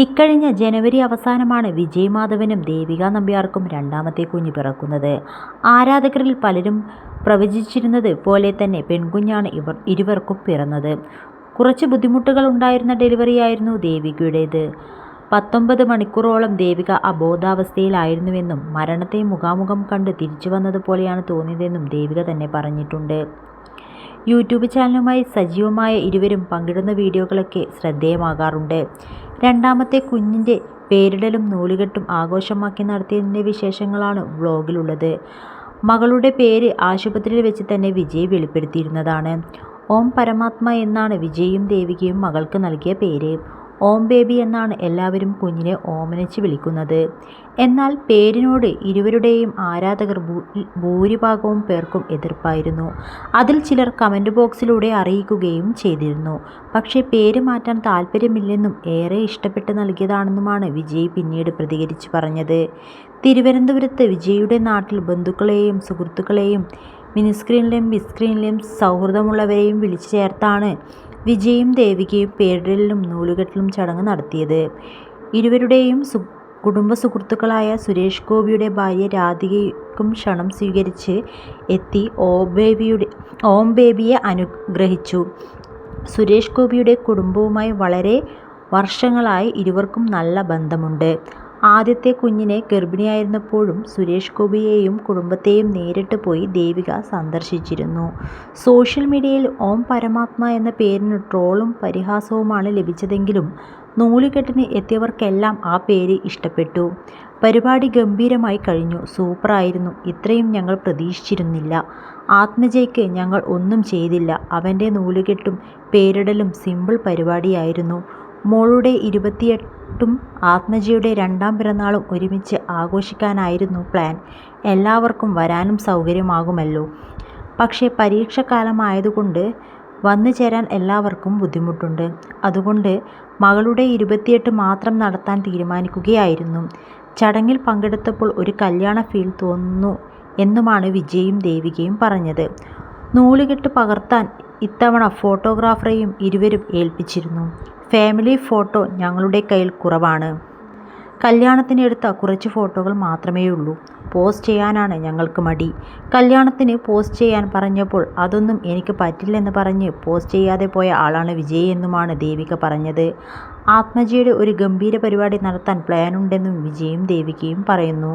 ഇക്കഴിഞ്ഞ ജനുവരി അവസാനമാണ് വിജയ് മാധവനും ദേവിക നമ്പ്യാർക്കും രണ്ടാമത്തെ കുഞ്ഞ് പിറക്കുന്നത്. ആരാധകരിൽ പലരും പ്രവചിച്ചിരുന്നത് പോലെ തന്നെ പെൺകുഞ്ഞാണ് ഇവർ ഇരുവർക്കും പിറന്നത്. കുറച്ച് ബുദ്ധിമുട്ടുകൾ ഉണ്ടായിരുന്ന ഡെലിവറിയായിരുന്നു ദേവികയുടേത്. പത്തൊമ്പത് മണിക്കൂറോളം ദേവിക അബോധാവസ്ഥയിലായിരുന്നുവെന്നും മരണത്തെ മുഖാമുഖം കണ്ട് തിരിച്ചു വന്നതുപോലെയാണ് തോന്നിയതെന്നും ദേവിക തന്നെ പറഞ്ഞിട്ടുണ്ട്. യൂട്യൂബ് ചാനലുമായി സജീവമായ ഇരുവരും പങ്കിടുന്ന വീഡിയോകളൊക്കെ ശ്രദ്ധേയമാകാറുണ്ട്. രണ്ടാമത്തെ കുഞ്ഞിന്റെ പേരിടലും നൂലുകെട്ടും ആഘോഷമാക്കി നടത്തിയതിന്റെ വിശേഷങ്ങളാണ് വ്ലോഗിലുള്ളത്. മകളുടെ പേര് ആശുപത്രിയിൽ വെച്ച് തന്നെ വിജയ് വെളിപ്പെടുത്തിയിരുന്നതാണ്. ഓം പരമാത്മ എന്നാണ് വിജയും ദേവികയും മകൾക്ക് നൽകിയ പേര്. ഓം ബേബി എന്നാണ് എല്ലാവരും കുഞ്ഞിനെ ഓമനിച്ച് വിളിക്കുന്നത്. എന്നാൽ പേരിനോട് ഇരുവരുടെയും ആരാധകർ ഭൂരിഭാഗവും പേർക്കും എതിർപ്പായിരുന്നു. അതിൽ ചിലർ കമന്റ് ബോക്സിലൂടെ അറിയിക്കുകയും ചെയ്തിരുന്നു. പക്ഷേ പേര് മാറ്റാൻ താല്പര്യമില്ലെന്നും ഏറെ ഇഷ്ടപ്പെട്ട് നൽകിയതാണെന്നുമാണ് വിജയ് പിന്നീട് പ്രതികരിച്ച് പറഞ്ഞത്. തിരുവനന്തപുരത്ത് വിജയുടെ നാട്ടിൽ ബന്ധുക്കളെയും സുഹൃത്തുക്കളെയും മിനിസ്ക്രീനിലും ബിഗ്സ്ക്രീനിലും സൗഹൃദമുള്ളവരെയും വിളിച്ചു ചേർത്താണ് വിജയും ദേവികയും പേരിടലും നൂലുകെട്ടലും ചടങ്ങ് നടത്തിയത്. ഇരുവരുടെയും സു കുടുംബ സുഹൃത്തുക്കളായ സുരേഷ് ഗോപിയുടെ ഭാര്യ രാധികയ്ക്കും ക്ഷണം സ്വീകരിച്ച് എത്തി ഓം ബേബിയെ അനുഗ്രഹിച്ചു. സുരേഷ് ഗോപിയുടെ കുടുംബവുമായി വളരെ വർഷങ്ങളായി ഇരുവർക്കും നല്ല ബന്ധമുണ്ട്. ആദ്യത്തെ കുഞ്ഞിനെ ഗർഭിണിയായിരുന്നപ്പോഴും സുരേഷ് ഗോപിയെയും കുടുംബത്തെയും നേരിട്ട് പോയി ദേവിക സന്ദർശിച്ചിരുന്നു. സോഷ്യൽ മീഡിയയിൽ ഓം പരമാത്മ എന്ന പേരിന് ട്രോളും പരിഹാസവുമാണ് ലഭിച്ചതെങ്കിലും നൂലുകെട്ടിന് എത്തിയവർക്കെല്ലാം ആ പേര് ഇഷ്ടപ്പെട്ടു. പരിപാടി ഗംഭീരമായി കഴിഞ്ഞു. സൂപ്പറായിരുന്നു. ഇത്രയും ഞങ്ങൾ പ്രതീക്ഷിച്ചിരുന്നില്ല. ആത്മജയ്ക്ക് ഞങ്ങൾ ഒന്നും ചെയ്തില്ല. അവന്റെ നൂലുകെട്ടും പേരിടലും സിമ്പിൾ പരിപാടിയായിരുന്നു. മോളുടെ ഇരുപത്തിയെട്ടും ആത്മജിയുടെ രണ്ടാം പിറന്നാളും ഒരുമിച്ച് ആഘോഷിക്കാനായിരുന്നു പ്ലാൻ. എല്ലാവർക്കും വരാനും സൗകര്യമാകുമല്ലോ. പക്ഷേ പരീക്ഷക്കാലമായതുകൊണ്ട് വന്നു ചേരാൻ എല്ലാവർക്കും ബുദ്ധിമുട്ടുണ്ട്. അതുകൊണ്ട് മകളുടെ ഇരുപത്തിയെട്ട് മാത്രം നടത്താൻ തീരുമാനിക്കുകയായിരുന്നു. ചടങ്ങിൽ പങ്കെടുത്തപ്പോൾ ഒരു കല്യാണ ഫീൽ തോന്നുന്നു എന്നുമാണ് വിജയും ദേവികയും പറഞ്ഞത്. നൂലുകെട്ട് പകർത്താൻ ഇത്തവണ ഫോട്ടോഗ്രാഫറെയും ഇരുവരും ഏൽപ്പിച്ചിരുന്നു. ഫാമിലി ഫോട്ടോ ഞങ്ങളുടെ കയ്യിൽ കുറവാണ്. കല്യാണത്തിന് എടുത്ത കുറച്ച് ഫോട്ടോകൾ മാത്രമേ ഉള്ളൂ പോസ്റ്റ് ചെയ്യാനാണ് ഞങ്ങൾക്ക് മടി. കല്യാണത്തിന് പോസ്റ്റ് ചെയ്യാൻ പറഞ്ഞപ്പോൾ അതൊന്നും എനിക്ക് പറ്റില്ലെന്ന് പറഞ്ഞ് പോസ്റ്റ് ചെയ്യാതെ പോയ ആളാണ് വിജയ് എന്നുമാണ് ദേവിക പറഞ്ഞത്. ആത്മജിയുടെ ഒരു ഗംഭീര പരിപാടി നടത്താൻ പ്ലാനുണ്ടെന്നും വിജയും ദേവികയും പറയുന്നു.